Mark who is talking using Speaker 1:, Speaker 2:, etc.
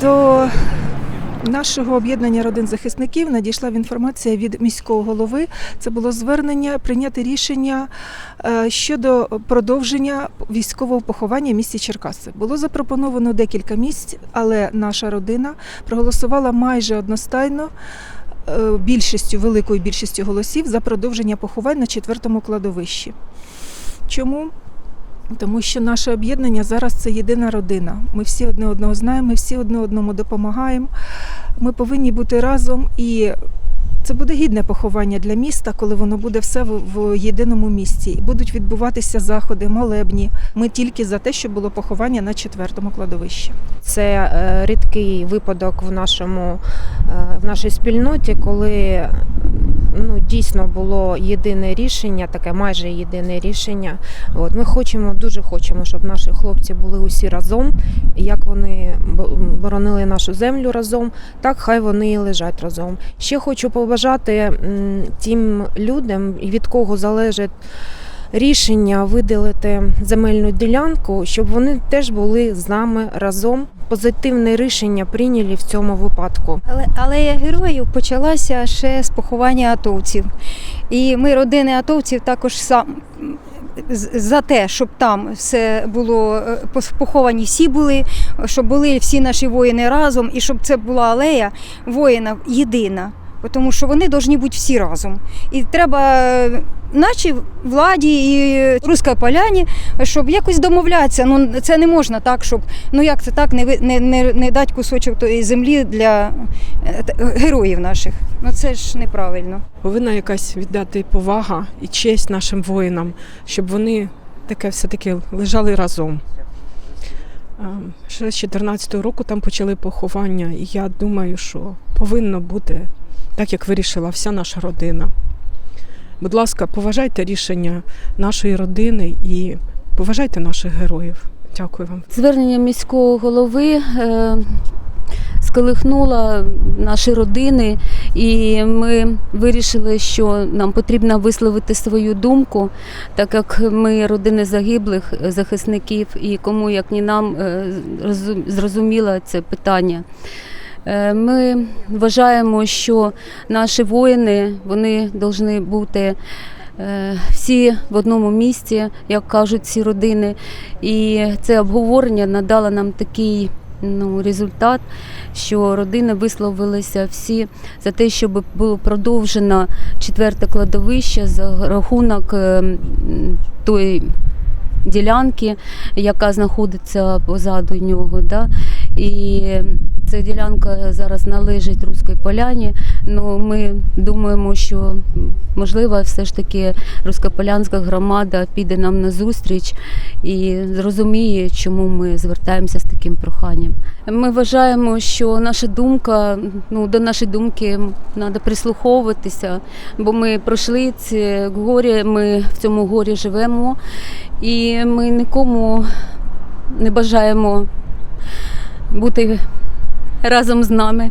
Speaker 1: До нашого об'єднання родин захисників надійшла інформація від міського голови. Це було звернення прийняти рішення е, щодо продовження військового поховання в місті Черкаси. Було запропоновано декілька місць, але наша родина проголосувала майже одностайно. Е, Більшістю, великою більшістю голосів за продовження поховань на четвертому кладовищі. Чому? Тому що наше об'єднання зараз це єдина родина. Ми всі одне одного знаємо, ми всі одне одному допомагаємо. Ми повинні бути разом і. Це буде гідне поховання для міста, коли воно буде все в, єдиному місці. Будуть відбуватися заходи, молебні. Ми тільки за те, щоб було поховання на четвертому кладовищі.
Speaker 2: Це е, рідкий випадок в нашому е, в нашій спільноті, коли ну дійсно було єдине рішення, таке майже єдине рішення. От ми хочемо, дуже хочемо, щоб наші хлопці були усі разом. Як вони бо- боронили нашу землю разом, так хай вони і лежать разом. Ще хочу побажати тим людям, від кого залежить. Рішення виділити земельну ділянку, щоб вони теж були з нами разом. Позитивне рішення прийняли в цьому випадку.
Speaker 3: Але алея героїв почалася ще з поховання атовців. І ми, родини атовців, також сам за те, щоб там все було е, поховані всі були, щоб були всі наші воїни разом, і щоб це була алея воїнів єдина. Тому що вони повинні бути всі разом. І треба е, нашій владі і руській поляні, щоб якось домовлятися. Ну це не можна так, щоб ну як це так, не не, не, не дати кусочок тої землі для е, героїв наших. Ну це ж неправильно.
Speaker 4: повинна якась віддати повага і честь нашим воїнам, щоб вони таке все-таки лежали разом. Е, Ще з 2014 року там почали поховання, і я думаю, що повинно бути так, як вирішила вся наша родина. Будь ласка, поважайте рішення нашої родини і поважайте наших героїв. Дякую вам.
Speaker 5: Звернення міського голови е, сколихнуло наші родини, і ми вирішили, що нам потрібно висловити свою думку, так як ми родини загиблих е, захисників, і кому як ні нам е, зрозуміло це питання. Е, Ми вважаємо, що наші воїни вони повинні бути е, всі в одному місці, як кажуть ці родини. І це обговорення надало нам такий ну, результат, що родини висловилися всі за те, щоб було продовжено четверте кладовище за рахунок е, тої ділянки, яка знаходиться позаду нього. Да? І ця ділянка зараз належить Руській Поляні. Ну, ми думаємо, що можливо, все ж таки Руськополянська громада піде нам на зустріч і зрозуміє, чому ми звертаємося з таким проханням. Ми вважаємо, що наша думка, ну до нашої думки треба прислуховуватися, бо ми пройшли це горе, ми в цьому горі живемо, і ми нікому не бажаємо бути разом з нами.